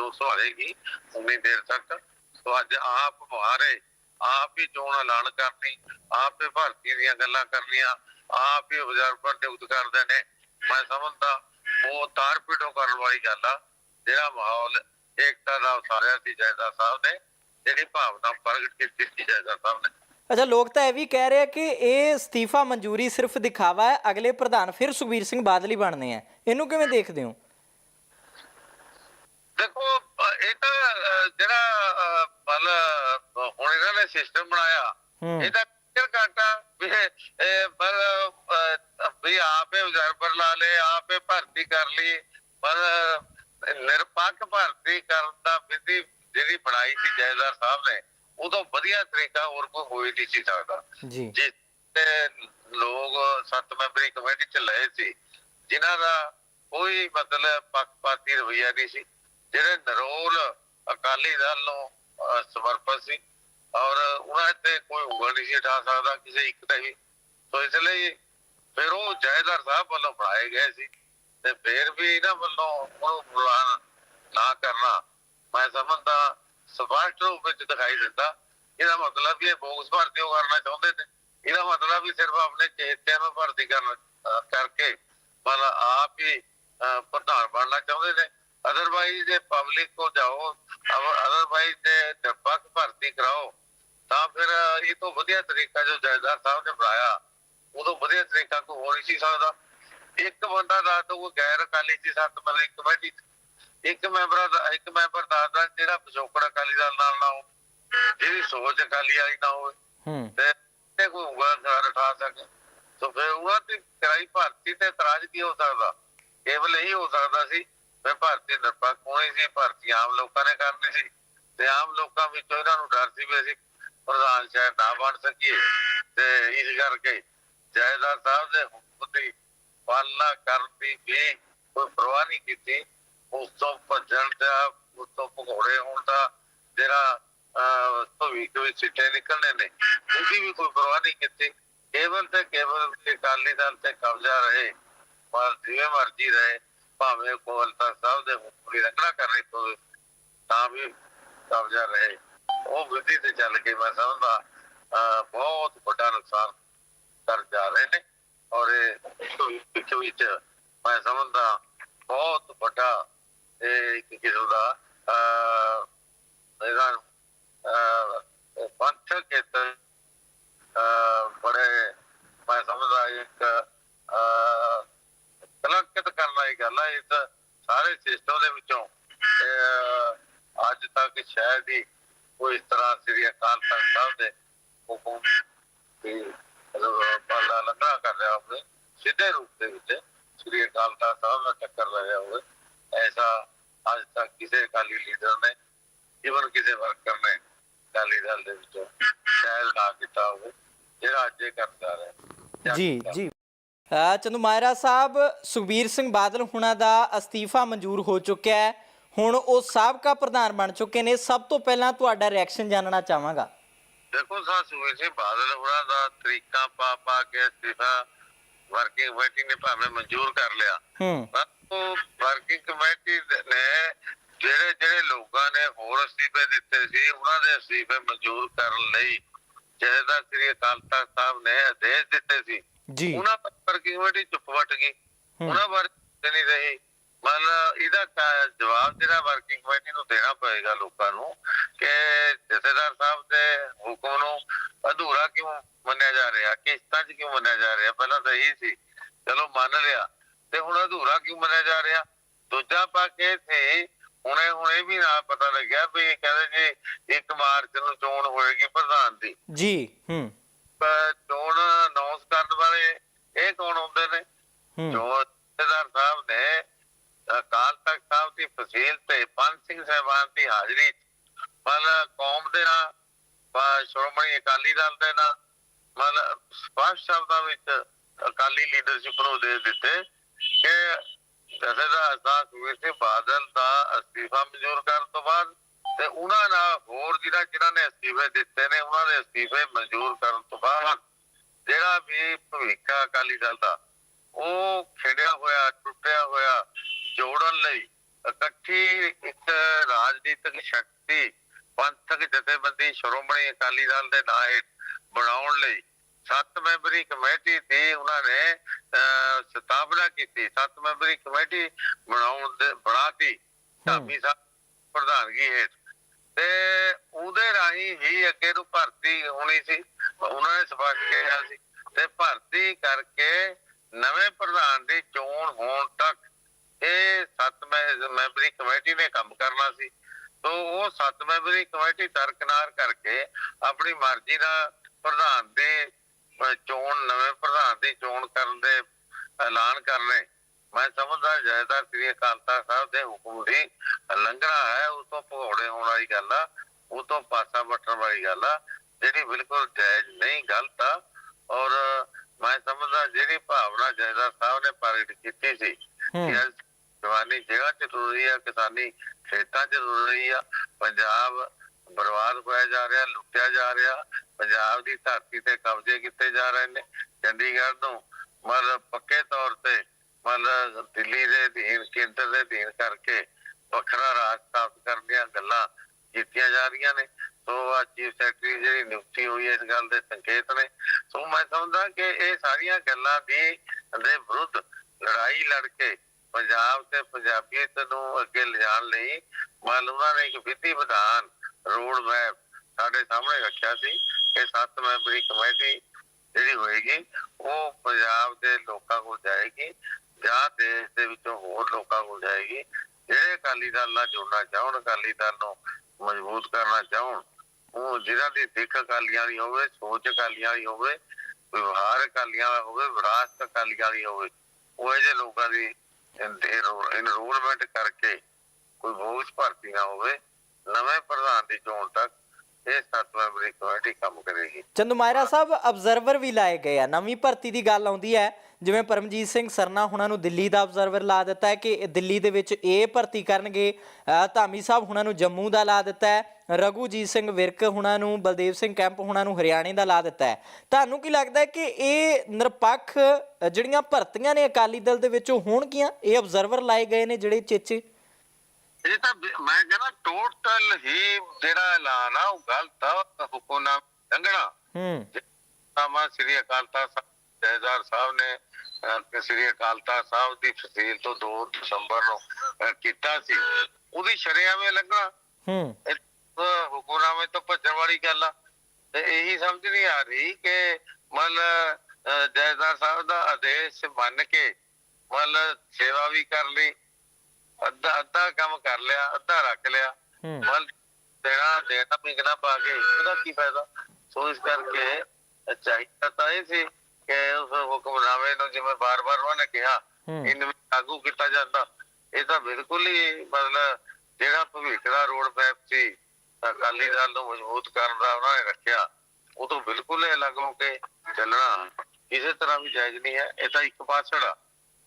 ਨੂੰ ਸਹਾਰੇਗੀ ਉਨੀ ਦੇਰ ਤੱਕ। ਸੋ ਅੱਜ ਆਪ ਮੁਹਾਰੇ ਆਪ ਹੀ ਚੋਣ ਐਲਾਨ ਕਰਨੀ, ਆਪ ਹੀ ਭਰਤੀ ਦੀਆਂ ਗੱਲਾਂ ਕਰਨੀਆਂ, ਆਪ ਹੀ ਅਬਜ਼ਰਵਰ ਨਿਯੁਕਤ ਕਰਦੇ ਨੇ। ਮੈਂ ਸਮਝਦਾ, ਉਹ ਤਾਰ ਪੀੜੋ ਕਰਨ ਵਾਲੀ ਗੱਲ ਆ, ਜਿਹੜਾ ਮਾਹੌਲ ਏਕਤਾ ਦਾ ਉਸਾਰਿਆ ਸੀ ਜੈਦਾ ਸਾਹਿਬ ਨੇ, ਜਿਹੜੀ ਭਾਵਨਾ ਪ੍ਰਗਟ ਕੀਤੀ ਸੀ ਜੈਦਾ ਸਾਹਿਬ ਨੇ। ਅੱਛਾ, ਲੋਕ ਤਾਂ ਇਹ ਵੀ ਕਹਿ ਰਹੇ ਆ ਕਿ ਇਹ ਅਸਤੀਫਾ ਮਨਜ਼ੂਰੀ ਸਿਰਫ ਦਿਖਾਵਾ ਹੈ, ਅਗਲੇ ਪ੍ਰਧਾਨ ਫਿਰ ਸੁਖਬੀਰ ਸਿੰਘ ਬਾਦਲ ਹੀ ਬਣਨੇ ਆ। ਇਹਨੂੰ ਕਿਵੇਂ ਦੇਖਦੇ ਹੋ? ਦੇਖੋ ਇਹ ਤਾਂ ਜਿਹੜਾ ਅਹ, ਹੁਣ ਇਹਨਾਂ ਨੇ ਸਿਸਟਮ ਬਣਾਇਆ। ਇਹ ਤਾਂ ਕਿਰ ਘਾਟਾ ਵੀ ਪਰ ਵੀ ਆਪੇ ਅਬਜ਼ਰਵਰ ਲਾ ਲੇ ਆਪੇ ਭਰਤੀ ਕਰ ਲਈ ਪਰ ਨਿਰਪੱਖ ਭਰਤੀ ਕਰਨ ਦਾ ਵਿਧੀ ਜਿਹੜੀ ਬਣਾਈ ਸੀ ਜੈਦਾਰ ਸਾਹਿਬ ਨੇ ਉਦੋਂ ਵਧੀਆ ਤਰੀਕਾ ਹੋਰ ਕੋਈ ਹੋਈ ਨਹੀਂ ਸੀ ਸਕਦਾ। ਜੀ। ਜਿਸ ਤੇ ਲੋਕ ਸੱਤ ਮੈਂਬਰੀ ਕਮੇਟੀ ਚ ਲਏ ਸੀ ਜਿਨ੍ਹਾਂ ਦਾ ਕੋਈ ਮਤਲਬ ਪੱਖਪਾਤੀ ਰਵਈਆ ਨਹੀਂ ਸੀ। ਜਿਹੜੇ ਨਰੋਲ ਅਕਾਲੀ ਦਲ ਨੂੰ ਸਮਰਪਿਤ ਸੀ ਔਰ ਉਹਨਾਂ ਤੇ ਕੋਈ ਉਂਗਲ ਨਹੀਂ ਸੀ ਸਕਦਾ ਕਿਸੇ ਇੱਕ ਤੇ ਵੀ। ਸੋ ਇਸ ਲਈ ਫਿਰ ਉਹ ਜੈਦਾਰ ਸਾਹਿਬ ਵੱਲੋਂ ਬਣਾਏ ਗਏ ਸੀ ਤੇ ਫਿਰ ਵੀ ਇਹਨਾਂ ਵੱਲੋਂ ਉਹਨੂੰ ਬੁਲਾਉਣ ਨਾ ਕਰਨਾ ਮੈਂ ਸਮਝਦਾ ਸਪਸ਼ਟ ਰੂਪ ਵਿੱਚ ਦਿਖਾਈ ਦਿੰਦਾ। ਇਹਦਾ ਮਤਲਬ ਇਹ ਬੋਗਸ ਭਰਤੀ ਉਹ ਕਰਨਾ ਚਾਹੁੰਦੇ ਨੇ। ਇਹਦਾ ਮਤਲਬ ਵੀ ਸਿਰਫ ਆਪਣੇ ਚੇਤਿਆਂ ਨੂੰ ਭਰਤੀ ਕਰਨ ਕਰਕੇ ਮਤਲਬ ਆਪ ਹੀ ਪ੍ਰਧਾਨ ਬਣਨਾ ਚਾਹੁੰਦੇ ਨੇ। ਪਬਲਿਕ ਕੋ ਜਾਓ ਅਦਰਵਾਈਜ਼ ਜੇ ਨਿਰਪੱਖ ਭਰਤੀ ਕਰਾਓ ਤਾਂ ਫਿਰ ਇਹ ਤੋਂ ਵਧੀਆ ਤਰੀਕਾ ਜੋ ਜੈਦਾਰ ਸਾਹਿਬ ਨੇ ਬਣਾਇਆ ਉਦੋਂ ਵਧੀਆ ਤਰੀਕਾ ਕੋਈ ਹੋ ਨਹੀਂ ਸੀ ਸਕਦਾ। ਇੱਕ ਬੰਦਾ ਦੋ ਕੋਈ ਗੈਰ ਅਕਾਲੀ ਸੀ ਸੱਤ ਮਤਲਬ ਇੱਕ ਕਮੇਟੀ। ਇੱਕ ਮੈਂਬਰ ਦਾ ਇੱਕ ਮੈਂਬਰ ਦੱਸਦਾ ਜਿਹੜਾ ਪਿਛੋਕੜ ਅਕਾਲੀ ਦਲ ਨਾਲ ਨਾ ਹੋ ਜਿਹਦੀ ਸੋਚ ਅਕਾਲੀ ਵਾਲੀ ਨਾ ਹੋਵੇ। ਹੂੰ। ਤੇ ਤੇ ਕੋਈ ਉਂਗਲ ਨਾ ਉਠਾ ਸਕੇ। ਸੋ ਫਿਰ ਉਹਨਾਂ ਦੀ ਕਰਾਈ ਭਰਤੀ ਤੇ ਇਤਰਾਜ਼ ਕੀ ਹੋ ਸਕਦਾ? ਕੇਵਲ ਇਹੀ ਹੋ ਸਕਦਾ ਸੀ ਤੇ ਭਰਤੀ ਨਿਰਪੱਖ ਹੋਣੀ ਸੀ ਭਰਤੀ ਆਮ ਲੋਕਾਂ ਨੇ ਕਰਨੀ ਸੀ। ਤੇ ਆਮ ਲੋਕਾਂ ਵਿੱਚ ਇਹਨਾਂ ਨੂੰ ਡਰ ਸੀ ਵੀ ਅਸੀਂ ਪ੍ਰਧਾਨ ਸ਼ਾਇਦ ਨਾ ਬਣ ਸਕੀਏ। ਤੇ ਇਸ ਕਰਕੇ ਜੈਦਾਰ ਸਾਹਿਬ ਦੇ ਹੁਕਮ ਦੀ ਪਾਲਣਾ ਕਰਨ ਵੀ ਕੋਈ ਪਰਵਾਹ ਨਹੀਂ ਕੀਤੀ। ਉਸ ਤੋਂ ਭੱਜਣ ਦਾ ਉਸ ਤੋਂ ਭਗੋੜੇ ਹੋਣ ਦਾ ਜਿਹੜਾ ਅਹ, ਭਵਿੱਖ ਵਿੱਚ ਸਿੱਟੇ ਨਿਕਲਣੇ ਨੇ ਉਹਦੀ ਵੀ ਕੋਈ ਪਰਵਾਹ ਨਹੀਂ ਕੀਤੀ। ਕੇਵਲ ਤੇ ਕੇਵਲ ਅਕਾਲੀ ਦਲ ਤੇ ਕਬਜ਼ਾ ਰਹੇ ਪਰ ਜਿਵੇਂ ਮਰਜ਼ੀ ਰਹੇ ਭਾਵੇਂ ਕੋਲ ਸਾਹਿਬ ਦੇ ਹੁਕਮ ਰੰਗਣਾ ਕਰਨੀ ਪਵੇ ਤਾਂ ਵੀ ਕਬਜ਼ਾ ਰਹੇ। ਉਹ ਵਿਧੀ ਤੇ ਚੱਲ ਕੇ ਮੈਂ ਸਮਝਦਾ ਅਹ, ਬਹੁਤ ਵੱਡਾ ਨੁਕਸਾਨ ਕਰ ਜਾ ਰਹੇ ਨੇ। ਔਰ ਇਹ ਵਿੱਚ ਮੈਂ ਸਮਝਦਾ ਬਹੁਤ ਵੱਡਾ ਇਹ ਇੱਕ ਕਿਸਮ ਦਾ ਅਹ, ਇਹਦਾ ਅਹ, ਪੰਥਕ ਖੇਤਰ ਅਹ, ਬੜੇ ਮੈਂ ਸਮਝਦਾ ਇੱਕ ਅਹ, ਕਲੰਕਿਤ ਕਰਨ ਵਾਲੀ ਗੱਲ ਹੈ ਇਸ ਸਾਰੇ ਸਿਸਟਮ ਦੇ ਵਿੱਚੋਂ ਅਹ, ਅੱਜ ਤੱਕ ਸ਼ਾਇਦ ਹੀ ਕੋਈ ਇਸ ਤਰ੍ਹਾਂ ਸ੍ਰੀ ਅਕਾਲ ਤਖਤ ਸਾਹਿਬ ਦੇ ਹੁਕਮ ਦੀ ਪਾਲਾ ਕਰ ਰਿਹਾ ਹੋਵੇ ਸਿੱਧੇ ਰੂਪ ਦੇ ਵਿੱਚ ਸ੍ਰੀ ਅਕਾਲ ਤਖਤ ਸਾਹਿਬ ਨਾਲ ਟੱਕਰ ਰਿਹਾ ਹੋਵੇ। ਐਸਾ ਅੱਜ ਤੱਕ ਕਿਸੇ ਅਕਾਲੀ ਲੀਡਰ ਨੇ ਜੀਵਨ ਕਿਸੇ ਵਰਕਰ ਨੇ ਅਕਾਲੀ ਦਲ ਦੇ ਵਿੱਚੋਂ ਸ਼ਾਇਦ ਨਾ ਕੀਤਾ ਹੋਵੇ ਜਿਹੜਾ ਅੱਜ ਇਹ ਕਰਦਾ ਰਿਹਾ। ਜੀ ਜੀ। ਚੰਦੂ ਮਾਇਰਾ ਸਾਹਿਬ ਸੁਖਬੀਰ ਸਿੰਘ ਬਾਦਲ ਹੁਣਾਂ ਦਾ ਅਸਤੀਫਾ ਮਨਜ਼ੂਰ ਹੋ ਚੁੱਕਿਆ ਹੈ। ਹੁਣ ਉਹ ਸਾਬਕਾ ਪ੍ਰਧਾਨ ਬਣ ਚੁੱਕੇ ਨੇ। ਸਭ ਤੋਂ ਪਹਿਲਾਂ ਤੁਹਾਡਾ ਰਿਐਕਸ਼ਨ ਜਾਣਨਾ ਚਾਹਾਂਗਾ। ਦੇਖੋ ਸਾ ਸੁਖਬੀਰ ਸਿੰਘ ਬਾਦਲ ਹੋਣਾ ਦਾ ਤਰੀਕਾ ਪਾ ਪਾ ਕੇ ਅਸਤੀਫਾ ਵਰਕਿੰਗ ਕਮੇਟੀ ਨੇ ਭਾਵੇਂ ਮਨਜ਼ੂਰ ਕਰ ਲਿਆ। ਹੂੰ। ਪਰ ਉਹ ਵਰਕਿੰਗ ਕਮੇਟੀ ਨੇ ਜਿਹੜੇ ਜਿਹੜੇ ਲੋਕਾਂ ਨੇ ਹੋਰ ਅਸਤੀਫੇ ਦਿੱਤੇ ਸੀ ਉਹਨਾਂ ਦੇ ਅਸਤੀਫੇ ਮਨਜ਼ੂਰ ਕਰਨ ਲਈ ਜਹਦਾ ਸ੍ਰੀ ਅਕਾਲ ਤਖਤ ਸਾਹਿਬ ਨੇ ਆਦੇਸ਼ ਦਿੱਤੇ ਸੀ ਜੀ। ਉਹਨਾਂ ਪਰ ਵਰਕਿੰਗ ਕਮੇਟੀ ਚੁੱਪ ਵੱਟ ਗਈ। ਉਹਨਾਂ ਬਾਰੇ ਨਹੀਂ ਰਹੀ। ਮਤਲਬ ਇਹਦਾ ਜਵਾਬ ਜਿਹੜਾ ਵਰਕਿੰਗ ਕਮੇਟੀ ਨੂੰ ਦੇਣਾ ਪਏਗਾ ਲੋਕਾਂ ਨੂੰ ਕਿ ਜਥੇਦਾਰ ਸਾਹਿਬ ਦੇ ਹੁਕਮ ਨੂੰ ਅਧੂਰਾ ਕਿਉਂ ਮੰਨਿਆ ਜਾ ਰਿਹਾ ਕਿਸ਼ਤਾਂ 'ਚ ਕਿਉਂ ਮੰਨਿਆ ਜਾ ਰਿਹਾ? ਪਹਿਲਾਂ ਤਾਂ ਇਹੀ ਸੀ ਚਲੋ ਮੰਨ ਲਿਆ ਤੇ ਹੁਣ ਅਧੂਰਾ ਕਿਉਂ ਮੰਨਿਆ ਜਾ ਰਿਹਾ? ਦੂਜਾ ਪੱਖ ਇਹ ਸੀ ਹੁਣੇ ਹੁਣੇ ਵੀ ਨਾ ਪਤਾ ਲੱਗਿਆ ਵੀ ਕਹਿੰਦੇ ਜੀ 1 ਮਾਰਚ ਨੂੰ ਚੋਣ ਹੋਏਗੀ ਪ੍ਰਧਾਨ ਦੀ। ਜੀ ਹੂੰ। ਪਰ ਚੋਣ ਅਨਾਉਂਸ ਕਰਨ ਵਾਲੇ ਇਹ ਕੌਣ ਹੁੰਦੇ ਨੇ? ਜੋ ਜਥੇਦਾਰ ਸਾਹਿਬ ਨੇ ਅਕਾਲ ਤਖਤ ਸਾਹਿਬ ਦੀ ਫਸੀਲ ਤੇ ਪੰਜ ਸਿੰਘ ਸਾਹਿਬਾਨ ਦੀ ਹਾਜ਼ਰੀ 'ਚ। ਕੌਮ ਦੇ ਨਾਲ ਸ਼੍ਰੋਮਣੀ ਅਕਾਲੀ ਦਲ ਦੇ ਨਾਲ ਮਤਲਬ ਸਪਸ਼ਟ ਸ਼ਬਦਾਂ ਵਿੱਚ ਅਕਾਲੀ ਲੀਡਰਸ਼ਿਪ ਨੂੰ ਦੇ ਦਿੱਤੇ ਕਿ ਜਥੇਦਾਰ ਸਾਹਿਬ ਸੁਖਬੀਰ ਸਿੰਘ ਬਾਦਲ ਦਾ ਅਸਤੀਫਾ ਮਨਜ਼ੂਰ ਕਰਨ ਤੋਂ ਬਾਅਦ ਤੇ ਉਹਨਾਂ ਨਾਲ ਹੋਰ ਜਿਹੜਾ ਜਿਨ੍ਹਾਂ ਨੇ ਅਸਤੀਫੇ ਦਿੱਤੇ ਨੇ, ਉਹਨਾਂ ਦੇ ਅਸਤੀਫੇ ਮਨਜ਼ੂਰ ਕਰਨ ਤੋਂ ਬਾਅਦ ਜਿਹੜਾ ਵੀ ਭਵਿੱਖ ਅਕਾਲੀ ਦਲ ਦਾ, ਉਹ ਖੇਡਿਆ ਹੋਇਆ, ਟੁੱਟਿਆ ਹੋਇਆ ਜੋੜਨ ਲਈ ਇਕੱਠੀ ਇੱਕ ਰਾਜਨੀਤਿਕ ਸ਼ਕਤੀ ਪੰਥਕ ਜਥੇਬੰਦੀ ਸ਼੍ਰੋਮਣੀ ਅਕਾਲੀ ਦਲ ਦੇ ਨਾਂ ਹੇਠ ਬਣਾਉਣ ਲਈ ਸੱਤ ਮੈਂਬਰੀ ਕਮੇਟੀ ਦੀ ਉਹਨਾਂ ਨੇ ਸਥਾਪਨਾ ਕੀਤੀ। ਸੱਤ ਮੈਂਬਰੀ ਕਮੇਟੀ ਬਣਾਉਣ ਦੇ ਬਣਾਤੀ ਧਾਮੀ ਸਾਹਿਬ ਪ੍ਰਧਾਨਗੀ ਹੇਠ। ਤੇ ਉਹਦੇ ਰਾਹੀਂ ਹੀ ਅੱਗੇ ਨੂੰ ਭਰਤੀ ਹੋਣੀ ਸੀ। ਉਹਨਾਂ ਨੇ ਸਪਸ਼ਟ ਕਿਹਾ ਸੀ। ਤੇ ਭਰਤੀ ਕਰਕੇ ਨਵੇਂ ਪ੍ਰਧਾਨ ਦੀ ਚੋਣ ਹੋਣ ਤੱਕ ਇਹ ਸੱਤ ਮੈਂਬਰੀ ਕਮੇਟੀ ਨੇ ਕੰਮ ਕਰਨਾ ਸੀ। ਤੋਂ ਉਹ ਸੱਤ ਮੈਂਬਰੀ ਕਮੇਟੀ ਤਰਕਨਾਰ ਕਰਕੇ ਆਪਣੀ ਮਰਜ਼ੀ ਨਾਲ ਪ੍ਰਧਾਨ ਦੇ ਚੋਣ ਨਵੇਂ ਪ੍ਰਧਾਨ ਦੀ ਚੋਣ ਕਰਨ ਦੇ ਐਲਾਨ ਕਰਨੇ। ਮੈਂ ਸਮਝਦਾ ਜਾਇਦਾਰ ਸ੍ਰੀ ਅਕਾਲ ਤਖਤ ਸਾਹਿਬ ਦੇ ਹੁਕਮ ਦੀ ਲੰਘਣਾ ਹੈ ਉਸ ਤੋਂ ਭਗੌੜੇ ਹੋਣ ਵਾਲੀ ਗੱਲ ਆ ਉਹ ਤੋਂ ਪਾਸਾ ਵੱਟਣ ਵਾਲੀ ਗੱਲ ਆ ਜਿਹੜੀ ਬਿਲਕੁਲ ਜਾਇਜ਼ ਨਹੀਂ ਗਲਤ ਆ। ਔਰ ਮੈਂ ਸਮਝਦਾ ਜਿਹੜੀ ਭਾਵਨਾ ਜਾਇਦਾਰ ਸਾਹਿਬ ਨੇ ਪ੍ਰਗਟ ਕੀਤੀ ਸੀ। ਕਿ ਕਿਸਾਨੀ ਜਗ੍ਹਾ ਚ ਰੁਲ ਆ, ਕਿਸਾਨੀ ਖੇਤਾਂ ਚ ਰੁਲ ਆ। ਪੰਜਾਬ ਬਰਬਾਦ ਹੋਇਆ ਜਾ ਰਿਹਾ, ਲੁੱਟਿਆ ਜਾ ਰਿਹਾ। ਪੰਜਾਬ ਦੀ ਧਰਤੀ ਤੇ ਕਬਜ਼ੇ ਕੀਤੇ ਜਾ ਰਹੇ ਨੇ। ਚੰਡੀਗੜ੍ਹ ਨੂੰ ਮਤਲਬ ਪੱਕੇ ਤੌਰ ਤੇ ਮਤਲਬ ਦਿੱਲੀ ਦੇ ਅਧੀਨ, ਕੇਂਦਰ ਦੇ ਅਧੀਨ ਕਰਕੇ ਵੱਖਰਾ ਰਾਜ ਸਥਾਪਿਤ ਕਰਨ ਦੀਆਂ ਗੱਲਾਂ ਕੀਤੀਆਂ ਜਾ ਰਹੀਆਂ ਨੇ। ਸੋ ਆ ਚੀਫ ਸੈਕਟਰੀ ਜਿਹੜੀ ਨਿਯੁਕਤੀ ਹੋਈ ਹੈ ਇਸ ਗੱਲ ਦੇ ਸੰਕੇਤ ਨੇ। ਸੋ ਮੈਂ ਸਮਝਦਾ ਕਿ ਇਹ ਸਾਰੀਆਂ ਗੱਲਾਂ ਦੀ ਦੇ ਵਿਰੁੱਧ ਲੜਾਈ ਲੜ ਕੇ ਪੰਜਾਬ ਤੇ ਪੰਜਾਬੀਅਤ ਨੂੰ ਅੱਗੇ ਲਿਜਾਣ ਲਈ ਮੰਨ ਨੇ ਇੱਕ ਵਿਧੀ ਵਿਧਾਨ ਰੋਡ ਮੈਪ ਸਾਡੇ ਸਾਹਮਣੇ ਰੱਖਿਆ ਸੀ। ਕਿ ਸੱਤ ਮੈਂਬਰੀ ਕਮੇਟੀ ਜਿਹੜੀ ਹੋਏਗੀ, ਉਹ ਪੰਜਾਬ ਦੇ ਲੋਕਾਂ ਕੋਲ ਜਾਏਗੀ ਜਾਂ ਦੇਸ਼ ਦੇ ਵਿੱਚੋਂ ਹੋਰ ਲੋਕਾਂ ਕੋਲ ਜਾਏਗੀ। ਜਿਹੜੇ ਅਕਾਲੀ ਦਲ ਨਾਲ ਜੁੜਨਾ ਚਾਹਣ, ਅਕਾਲੀ ਦਲ ਨੂੰ ਮਜ਼ਬੂਤ ਕਰਨਾ ਚਾਹਣ, ਉਹ ਜਿਹਨਾਂ ਦੀ ਦਿੱਖ ਅਕਾਲੀਆਂ ਦੀ ਹੋਵੇ, ਸੋਚ ਅਕਾਲੀਆਂ ਦੀ ਹੋਵੇ, ਵਿਵਹਾਰ ਅਕਾਲੀਆਂ ਦਾ ਹੋਵੇ, ਵਿਰਾਸਤ ਅਕਾਲੀਆਂ ਦੀ ਹੋਵੇ, ਉਹ ਇਹਦੇ ਲੋਕਾਂ ਦੀ ਇਨਰੋਲਮੈਂਟ ਕਰਕੇ ਕੋਈ ਬੋਝ ਭਰਤੀ ਨਾ ਹੋਵੇ, ਨਵੇਂ ਪ੍ਰਧਾਨ ਦੀ ਚੋਣ ਤੱਕ ਇਹ ਸੱਤ ਮੈਂਬਰੀ ਕਮੇਟੀ ਕੰਮ ਕਰੇਗੀ। ਚੰਦੂ ਸਾਹਿਬ ਅਬਜ਼ਰਵਰ ਵੀ ਲਾਏ ਗਏ ਆ। ਨਵੀਂ ਭਰਤੀ ਦੀ ਗੱਲ ਆਉਂਦੀ ਹੈ, ਜਿਵੇਂ ਪਰਮਜੀਤ ਸਿੰਘ ਸਰਨਾ ਹੁਣਾਂ ਨੂੰ ਦਿੱਲੀ ਦਾ ਅਬਜ਼ਰਵਰ ਲਾ ਦਿੱਤਾ ਹੈ ਕਿ ਦਿੱਲੀ ਦੇ ਵਿੱਚ ਇਹ ਭਰਤੀ ਕਰਨਗੇ। ਧਾਮੀ ਸਾਹਿਬ ਹੁਣਾਂ ਨੂੰ ਜੰਮੂ ਦਾ ਲਾ ਦਿੱਤਾ ਹੈ। ਰਘੂਜੀਤ ਸਿੰਘ ਵਿਰਕ ਹੁਣਾਂ ਨੂੰ ਬਲਦੇਵ ਸਿੰਘ ਕੈਂਪ ਹੁਣਾਂ ਨੂੰ ਹਰਿਆਣੇ ਦਾ ਲਾ ਦਿੱਤਾ ਹੈ। ਤੁਹਾਨੂੰ ਕੀ ਲੱਗਦਾ ਹੈ ਕਿ ਇਹ ਨਿਰਪੱਖ ਜਿਹੜੀਆਂ ਭਰਤੀਆਂ ਨੇ ਅਕਾਲੀ ਦਲ ਦੇ ਵਿੱਚੋਂ ਹੋਣਗੀਆਂ ਇਹ ਅਬਜ਼ਰਵਰ ਲਾਏ ਗਏ ਨੇ ਜਿਹੜੇ ਚੇਚੇ? ਇਹ ਤਾਂ ਮੈਂ ਕਹਿੰਦਾ ਟੋਟਲ ਹੀ ਜਿਹੜਾ ਐਲਾਨ ਆ ਉਹ ਗਲਤ ਆ ਹੁਕਮਨਾਮਾ ਲੰਘਣਾ। ਹੂੰ। ਨਾਮਾ ਸ੍ਰੀ ਅਕਾਲ ਤਖਤ ਸਾਹਿਬ ਸਾਹਿਬ ਨੇ ਸ੍ਰੀ ਅਕਾਲ ਤਖਤ ਸਾਹਿਬ ਦੀ ਫਸੀਲ ਤੋਂ 2 ਦਸੰਬਰ ਨੂੰ ਕੀਤਾ ਸੀ। ਉਹਦੀ ਸ਼ਰਿਆਵੇਂ ਲੱਗਣਾ ਹੂੰ। ਹੁਕਮਨਾਮੇ ਤੋਂ ਭੱਜਣ ਵਾਲੀ ਗੱਲ ਆ। ਤੇ ਇਹੀ ਸਮਝ ਨਹੀਂ ਆ ਰਹੀ ਕਿ ਮਤਲਬ ਜੈਦਾਰ ਸਾਹਿਬ ਦਾ ਆਦੇਸ਼ ਮੰਨ ਕੇ ਮਤਲਬ ਸੇਵਾ ਵੀ ਕਰ ਲਈ ਅੱਧਾ ਅੱਧਾ ਕੰਮ ਕਰ ਲਿਆ ਅੱਧਾ ਰੱਖ ਲਿਆ। ਮਲ ਦੇਣਾ ਦੇਣਾ ਪਿੰਗਣਾ ਪਾ ਕੇ ਉਹਦਾ ਕੀ ਫਾਇਦਾ? ਸੋ ਇਸ ਕਰਕੇ ਚਾਹੀਦਾ ਤਾਂ ਇਹ ਸੀ ਕਿ ਉਸ ਹੁਕਮਨਾਮੇ ਨੂੰ ਜਿਵੇਂ ਬਾਰ-ਬਾਰ ਉਹਨੇ ਕਿਹਾ ਹੂੰ। ਇਹਨੂੰ ਲਾਗੂ ਕੀਤਾ ਜਾਂਦਾ। ਇਹ ਤਾਂ ਬਿਲਕੁਲ ਹੀ ਮਤਲਬ ਜਿਹੜਾ ਭਵਿੱਖ ਦਾ ਰੋਡ ਮੈਪ ਸੀ ਅਕਾਲੀ ਦਲ ਨੂੰ ਮਜ਼ਬੂਤ ਕਰਨ ਦਾ ਉਹਨਾਂ ਨੇ ਰੱਖਿਆ। ਉਹ ਤੋਂ ਬਿਲਕੁਲ ਹੀ ਅਲੱਗ ਹੋ ਕੇ ਚੱਲਣਾ। ਕਿਸੇ ਤਰ੍ਹਾਂ ਵੀ ਜਾਇਜ਼ ਨਹੀਂ ਹੈ। ਇਹ ਤਾਂ ਇੱਕ ਪਾਸੜ ਆ।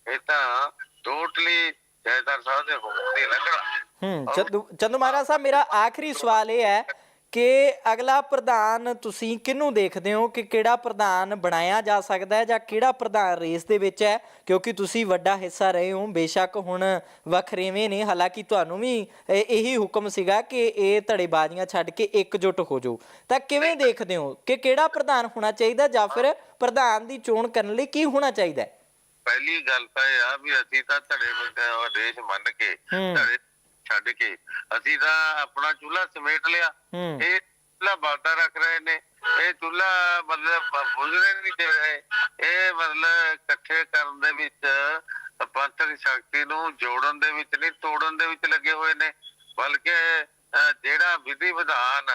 ਇਹ ਤਾਂ ਟੋਟਲੀ ਜੈਦਾਰ ਸਾਹਿਬ ਦੇ ਹੁਕਮ ਦੀ ਲੱਗਣਾ ਹੂੰ, ਚੰਦੂ ਚੰਦੂ ਮਹਾਰਾਜ ਸਾਹਿਬ, ਮੇਰਾ ਆਖਰੀ ਸਵਾਲ ਇਹ ਹੈ ਕਿ ਅਗਲਾ ਪ੍ਰਧਾਨ ਤੁਸੀਂ ਕਿਹਨੂੰ ਦੇਖਦੇ ਹੋ ਕਿ ਕਿਹੜਾ ਪ੍ਰਧਾਨ ਬਣਾਇਆ ਜਾ ਸਕਦਾ ਹੈ ਜਾਂ ਕਿਹੜਾ ਪ੍ਰਧਾਨ ਰੇਸ ਦੇ ਵਿੱਚ ਹੈ? ਕਿਉਂਕਿ ਤੁਸੀਂ ਵੱਡਾ ਹਿੱਸਾ ਰਹੇ ਹੋ ਬੇਸ਼ੱਕ ਹੁਣ ਵੱਖਰੇਵੇਂ ਨੇ। ਹਾਲਾਂਕਿ ਤੁਹਾਨੂੰ ਵੀ ਇਹ- ਹੁਕਮ ਸੀਗਾ ਕਿ ਇਹ ਧੜੇਬਾਜ਼ੀਆਂ ਛੱਡ ਕੇ ਇਕਜੁੱਟ ਹੋ ਜਾਓ। ਤਾਂ ਕਿਵੇਂ ਦੇਖਦੇ ਹੋ ਕਿ ਕਿਹੜਾ ਪ੍ਰਧਾਨ ਹੋਣਾ ਚਾਹੀਦਾ ਜਾਂ ਫਿਰ ਪ੍ਰਧਾਨ ਦੀ ਚੋਣ ਕਰਨ ਲਈ ਕੀ ਹੋਣਾ ਚਾਹੀਦਾ ਪਹਿਲੀ ਗੱਲ ਤਾਂ ਇਹ ਆ ਵੀ ਅਸੀਂ ਤਾਂ ਧੜੇ ਬੰਦੇ ਆਦੇਸ਼ ਮੰਨ ਕੇ। ਧੜੇ ਛੱਡ ਕੇ। ਅਸੀਂ ਤਾਂ ਆਪਣਾ ਚੁੱਲ੍ਹਾ ਸਮੇਟ ਲਿਆ। ਹੂੰ। ਇਹ ਚੁੱਲ੍ਹਾ ਬਾਲਦਾ ਰੱਖ ਰਹੇ ਨੇ। ਇਹ ਚੁੱਲ੍ਹਾ ਮਤਲਬ ਬੁਝਣੇ ਨਹੀਂ ਦੇ ਰਹੇ ਇਹ ਮਤਲਬ ਇਕੱਠੇ ਕਰਨ ਦੇ ਵਿੱਚ ਪੰਥਕ ਸ਼ਕਤੀ ਨੂੰ ਜੋੜਨ ਦੇ ਵਿੱਚ ਨਹੀਂ ਤੋੜਨ ਦੇ ਵਿੱਚ ਲੱਗੇ ਹੋਏ ਨੇ। ਬਲਕਿ ਜਿਹੜਾ ਵਿਧੀ ਵਿਧਾਨ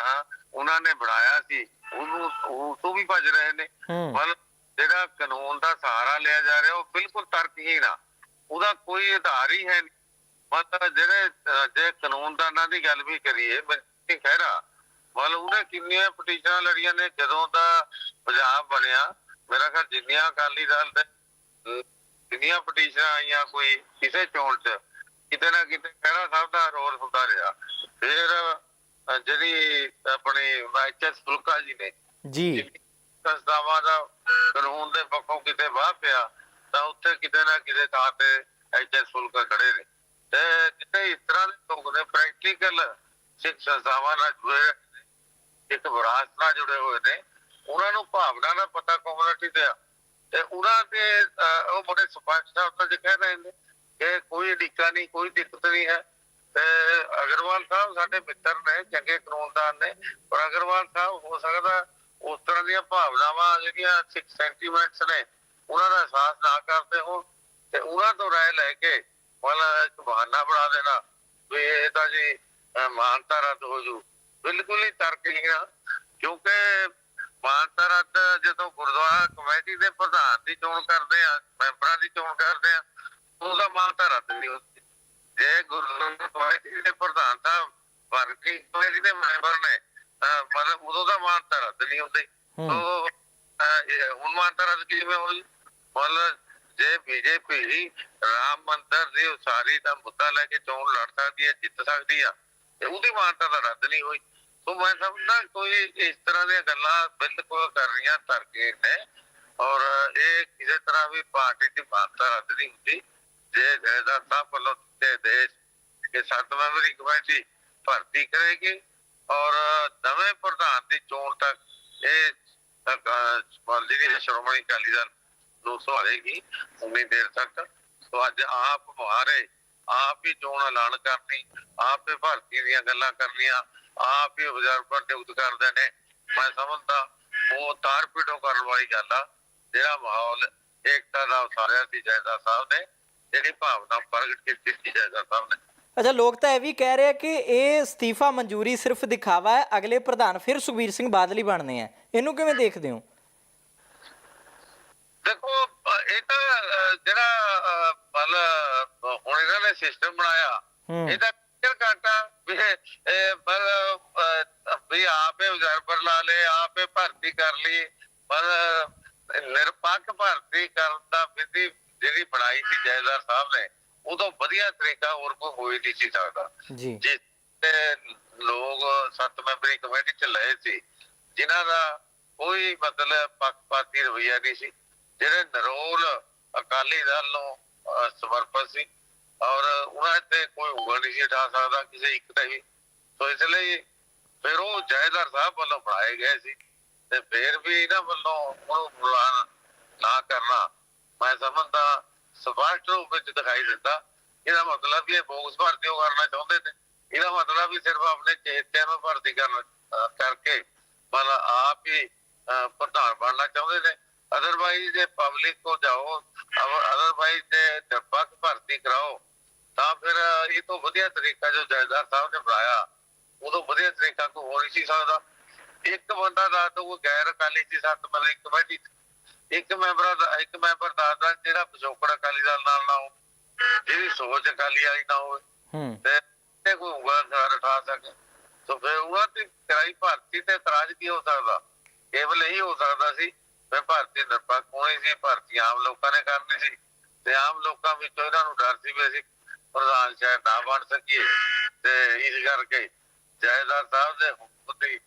ਉਹਨਾਂ ਨੇ ਬਣਾਇਆ ਸੀ ਉਹਨੂੰ ਉਹ ਤੋਂ ਵੀ ਭੱਜ ਰਹੇ ਨੇ। ਮਤਲਬ ਜਿਹੜਾ ਕਾਨੂੰਨ ਦਾ ਸਹਾਰਾ ਲਿਆ ਜਾ ਰਿਹਾ ਉਹ ਬਿਲਕੁਲ ਤਰਕਹੀਣ ਆ। ਉਹਦਾ ਕੋਈ ਆਧਾਰ ਹੀ ਹੈ ਨਹੀਂ ਮਤਲਬ ਜਿਹੜੇ ਜੇ ਕਾਨੂੰਨਦਾਨਾਂ ਦੀ ਗੱਲ ਵੀ ਕਰੀਏ ਬੰਦੀ ਖਹਿਰਾ ਮਤਲਬ ਉਹਨੇ ਕਿੰਨੀਆਂ ਪਟੀਸ਼ਨਾਂ ਲੜੀਆਂ ਨੇ ਜਦੋਂ ਦਾ ਪੰਜਾਬ ਬਣਿਆ ਮੇਰਾ ਖਿਆਲ ਜਿੰਨੀਆਂ ਅਕਾਲੀ ਦਲ ਦੇ ਜਿੰਨੀਆਂ ਪਟੀਸ਼ਨਾਂ ਆਈਆਂ ਕੋਈ ਕਿਸੇ ਚੋਣ 'ਚ ਕਿਤੇ ਨਾ ਕਿਤੇ ਖਹਿਰਾ ਸਾਹਿਬ ਦਾ ਰੋਲ ਹੁੰਦਾ ਰਿਹਾ। ਫਿਰ ਜਿਹੜੀ ਆਪਣੀ ਐਚਐਸ ਫੁਲਕਾ ਜੀ ਨੇ ਜੀ। ਸੰਸਥਾਵਾਂ ਦਾ ਕਾਨੂੰਨ ਦੇ ਪੱਖੋਂ ਕਿਤੇ ਵਾਹ ਪਿਆ ਤਾਂ ਉੱਥੇ ਕਿਤੇ ਨਾ ਕਿਤੇ ਥਾਂ ਤੇ ਐਚਐਸ ਫੁਲਕਾ ਖੜੇ ਨੇ। ਤੇ ਜਿਹੜੇ ਇਸ ਤਰ੍ਹਾਂ ਦੇ ਲੋਕ ਨੇ ਪ੍ਰੈਕਟੀਕਲ ਸਿੱਖ ਸੰਸਥਾਵਾਂ ਨਾਲ ਜੁੜੇ ਇੱਕ ਵਿਰਾਸਤ ਨਾਲ ਜੁੜੇ ਹੋਏ ਨੇ, ਉਹਨਾਂ ਨੂੰ ਭਾਵਨਾ ਦਾ ਪਤਾ ਕਮਿਊਨਿਟੀ ਦੇ ਤੇ ਉਹਨਾਂ ਦੇ ਉਹ ਬੜੇ ਸਪਸ਼ਟ ਸ਼ਬਦਾਂ 'ਚ ਕਹਿ ਰਹੇ ਨੇ ਕਿ ਕੋਈ ਅੜਿੱਕਾ ਨਹੀਂ, ਕੋਈ ਦਿੱਕਤ ਨਹੀਂ ਹੈ। ਤੇ ਅਗਰਵਾਲ ਸਾਹਿਬ ਸਾਡੇ ਮਿੱਤਰ ਨੇ, ਚੰਗੇ ਕਾਨੂੰਨਦਾਨ ਨੇ, ਪਰ ਅਗਰਵਾਲ ਸਾਹਿਬ ਹੋ ਸਕਦਾ ਉਸ ਤਰ੍ਹਾਂ ਦੀਆਂ ਭਾਵਨਾਵਾਂ ਜਿਹੜੀਆਂ ਸਿੱਖ ਸੈਂਟੀਮੈਂਟਸ ਨੇ, ਉਹਨਾਂ ਦਾ ਅਹਿਸਾਸ ਨਾ ਕਰਦੇ ਹੋ ਤੇ ਉਹਨਾਂ ਤੋਂ ਰਾਏ ਲੈ ਕੇ ਇੱਕ ਬਹਾਨਾ ਬਣਾ ਦੇਣਾ ਵੀ ਇਹ ਤਾਂ ਜੀ ਮਾਨਤਾ ਰੱਦ ਹੋ ਜੂ। ਬਿਲਕੁਲ ਹੀ ਤਰਕਹੀਣ ਆ ਕਿਉਂਕਿ ਮਾਨਤਾ ਰੱਦ ਜਦੋਂ ਗੁਰਦੁਆਰਾ ਕਮੇਟੀ ਦੇ ਪ੍ਰਧਾਨ ਦੀ ਚੋਣ ਕਰਦੇ ਆ ਮੈਂਬਰਾਂ ਦੀ ਚੋਣ ਕਰਦੇ ਆ ਉਹਦਾ ਮਾਨਤਾ ਰੱਦ ਨਹੀਂ ਹੁੰਦੀ। ਜੇ ਗੁਰਦੁਆਰਾ ਕਮੇਟੀ ਦੇ ਪ੍ਰਧਾਨ ਸਾਹਿਬ ਵਰਗੀ ਕਮੇਟੀ ਦੇ ਮੈਂਬਰ ਨੇ ਮਤਲਬ ਉਦੋਂ ਦਾ ਮਾਨਤਾ ਰੱਦ ਨਹੀਂ ਹੁੰਦੀ। ਇਹ ਹੁਣ ਮਾਨਤਾ ਰੱਦ ਕਿਵੇਂ ਹੋਈ ਮਤਲਬ ਜੇ ਬੀਜੇਪੀ ਰਾਮ ਮੰਦਰ ਦੀ ਉਸਾਰੀ ਦਾ ਮੁੱਦਾ ਲੈ ਕੇ ਚੋਣ ਲੜ ਸਕਦੀ ਹੈ, ਜਿੱਤ ਸਕਦੀ ਆ, ਤੇ ਉਹਦੀ ਮਾਨਤਾ ਤਾਂ ਰੱਦ ਨਹੀਂ ਹੋਈ। ਸੋ ਮੈਂ ਸਮਝਦਾ ਕੋਈ ਇਸ ਤਰ੍ਹਾਂ ਦੀਆਂ ਗੱਲਾਂ ਬਿਲਕੁਲ ਕਰ ਰਹੀਆਂ ਤਰਕੇ ਨੇ, ਔਰ ਇਹ ਕਿਸੇ ਤਰ੍ਹਾਂ ਵੀ ਪਾਰਟੀ ਦੀ ਮਾਨਤਾ ਰੱਦ ਨਹੀਂ ਹੁੰਦੀ। ਜੇ ਜੈਦਾਰ ਸਾਹਿਬ ਵੱਲੋਂ ਤੇ ਦੇਸ਼ ਕੇ ਸੱਤ ਮੈਂਬਰੀ ਕਮੇਟੀ ਭਰਤੀ ਕਰੇਗੀ, ਔਰ ਨਵੇਂ ਪ੍ਰਧਾਨ ਦੀ ਚੋਣ ਤੱਕ ਇਹ ਪਾਰਟੀ ਦੀ ਸ਼੍ਰੋਮਣੀ ਅਕਾਲੀ ਦਲ ਨੂੰ ਸੰਭਾਲੇਗੀ, ਉਨੀ ਦੇਰ ਤੱਕ। ਸੋ ਅੱਜ ਆਪ ਮੁਹਾਰੇ ਆਪ ਹੀ ਚੋਣ ਐਲਾਨ ਕਰਨੀ ਆਪ ਹੀ ਭਰਤੀ ਦੀਆਂ ਗੱਲਾਂ ਕਰਨੀਆਂ ਆਪ ਹੀ ਅਬਜ਼ਰਵਰ ਨਿਯੁਕਤ ਕਰਦੇ ਨੇ ਮੈਂ ਸਮਝਦਾ ਉਹ ਤਾਰ ਪੀੜੋ ਕਰਨ ਵਾਲੀ ਗੱਲ ਆ। ਜਿਹੜਾ ਮਾਹੌਲ ਏਕਤਾ ਦਾ ਉਸਾਰਿਆ ਸੀ ਜੈਦਾ ਸਾਹਿਬ ਨੇ ਜਿਹੜੀ ਭਾਵਨਾ ਪ੍ਰਗਟ ਕੀਤੀ ਸੀ ਜੈਦਾ ਸਾਹਿਬ ਨੇ। ਅੱਛਾ ਲੋਕ ਤਾਂ ਇਹ ਵੀ ਕਹਿ ਰਹੇ ਆ ਕਿ ਇਹ ਅਸਤੀਫਾ ਮਨਜ਼ੂਰੀ ਸਿਰਫ ਦਿਖਾਵਾ ਹੈ ਅਗਲੇ ਪ੍ਰਧਾਨ ਫਿਰ ਸੁਖਬੀਰ ਸਿੰਘ ਬਾਦਲ ਹੀ ਬਣਨੇ ਆ। ਇਹਨੂੰ ਕਿਵੇਂ ਦੇਖਦੇ ਹੋ? ਦੇਖੋ ਇਹ ਤਾਂ ਅ, ਜਿਹੜਾ ਅ, ਮਤਲਬ ਸਿਸਟਮ ਬਣਾਇਆ। ਇਹਦਾ ਕਿਰ ਘਾਟਾ ਵੀ ਪਰ ਵੀ ਆਪੇ observer ਲਾ ਲੇ ਆਪੇ ਭਰਤੀ ਕਰ ਲਈ ਪਰ ਨਿਰਪੱਖ ਭਰਤੀ ਕਰਨ ਦਾ ਵਿਧੀ ਜਿਹੜੀ ਬਣਾਈ ਸੀ ਜੈਦਾਰ ਸਾਹਿਬ ਨੇ ਉਦੋਂ ਵਧੀਆ ਤਰੀਕਾ ਹੋਰ ਕੋਈ ਹੋਈ ਨਹੀਂ ਸੀ ਸਕਦਾ। ਜੀ। ਲੋਕ ਸੱਤ ਮੈਂਬਰੀ ਕਮੇਟੀ ਚ ਲਏ ਸੀ ਜਿਨ੍ਹਾਂ ਦਾ ਕੋਈ ਮਤਲਬ ਪੱਖਪਾਤੀ ਰਵਈਆ ਨਹੀਂ ਸੀ। ਜਿਹੜੇ ਨਰੋਲ ਅਕਾਲੀ ਦਲ ਨੂੰ ਸਮਰਪਿਤ ਸੀ। ਔਰ ਉਹਨਾਂ ਤੇ ਕੋਈ ਉਂਗਲ ਨਹੀਂ ਉਠਾ ਸਕਦਾ ਕਿਸੇ ਇੱਕ ਤੇ ਵੀ ਸੋ ਇਸ ਲਈ ਫਿਰ ਉਹ ਜੈਦਾਰ ਸਾਹਿਬ ਵੱਲੋਂ ਬਣਾਏ ਗਏ ਸੀ। ਤੇ ਫਿਰ ਵੀ ਇਹਨਾਂ ਵੱਲੋਂ ਉਹਨੂੰ ਬੁਲਾਉਣ ਨਾ ਕਰਨਾ ਮੈਂ ਸਮਝਦਾ ਸਪਸ਼ਟ ਰੂਪ ਵਿੱਚ ਦਿਖਾਈ ਦਿੰਦਾ। ਇਹਦਾ ਮਤਲਬ ਇਹ ਬੋਗਸ ਭਰਤੀ ਉਹ ਕਰਨਾ ਚਾਹੁੰਦੇ ਨੇ। ਇਹਦਾ ਮਤਲਬ ਵੀ ਸਿਰਫ ਆਪਣੇ ਚੇਤਿਆਂ ਨੂੰ ਭਰਤੀ ਕਰਨ ਕਰਕੇ ਮਤਲਬ ਆਪ ਹੀ ਪ੍ਰਧਾਨ ਬਣਨਾ ਚਾਹੁੰਦੇ ਨੇ। ਅਦਰਵਾਈਜ਼ ਜੇ ਪਬਲਿਕ ਕੋ ਜਾਓ ਅਦਰਵਾਈਜ਼ ਜੇ ਨਿਰਪੱਖ ਭਰਤੀ ਕਰਾਓ ਤਾਂ ਫਿਰ ਇਹ ਤੋਂ ਵਧੀਆ ਤਰੀਕਾ ਜੋ ਜੈਦਾਰ ਸਾਹਿਬ ਨੇ ਬਣਾਇਆ ਉਦੋਂ ਵਧੀਆ ਤਰੀਕਾ ਕੋਈ ਹੋ ਨਹੀਂ ਸੀ ਸਕਦਾ। ਇੱਕ ਬੰਦਾ ਦੋ ਕੋਈ ਗੈਰ ਅਕਾਲੀ ਸੀ ਸੱਤ ਮਤਲਬ ਇੱਕ ਕਮੇਟੀ। ਇੱਕ ਮੈਂਬਰ ਦਾ ਇੱਕ ਮੈਂਬਰ ਦੱਸਦਾ ਜਿਹੜਾ ਪਿਛੋਕੜ ਅਕਾਲੀ ਦਲ ਨਾਲ ਨਾ ਹੋ ਜਿਹਦੀ ਸੋਚ ਅਕਾਲੀ ਵਾਲੀ ਨਾ ਹੋਵੇ ਹੂੰ। ਤੇ ਤੇ ਕੋਈ ਉਂਗਲ ਸਾਰ ਉਠਾ ਸਕੇ। ਤਾਂ ਫਿਰ ਉਹਨਾਂ ਤੇ ਕਰਾਈ ਭਰਤੀ ਤੇ ਇਤਰਾਜ਼ ਕੀ ਹੋ ਸਕਦਾ? ਕੇਵਲ ਇਹੀ ਹੋ ਸਕਦਾ ਸੀ ਵੀ ਭਾਰਤੀ ਨਿਰਪੱਖ ਹੋਣੀ ਸੀ, ਭਰਤੀ ਆਮ ਲੋਕਾਂ ਨੇ ਕਰਨੀ ਸੀ ਤੇ ਆਮ ਲੋਕਾਂ ਵਿੱਚੋਂ ਇਹਨਾਂ ਨੂੰ ਡਰ ਸੀ ਵੀ ਅਸੀਂ ਪ੍ਰਧਾਨ ਸ਼ਾਇਦ ਨਾ ਬਣ ਸਕੀਏ ਤੇ ਇਸ ਕਰਕੇ ਜਾਇਦਾਰ ਸਾਹਿਬ ਦੇ ਹੁਕਮ ਦੀ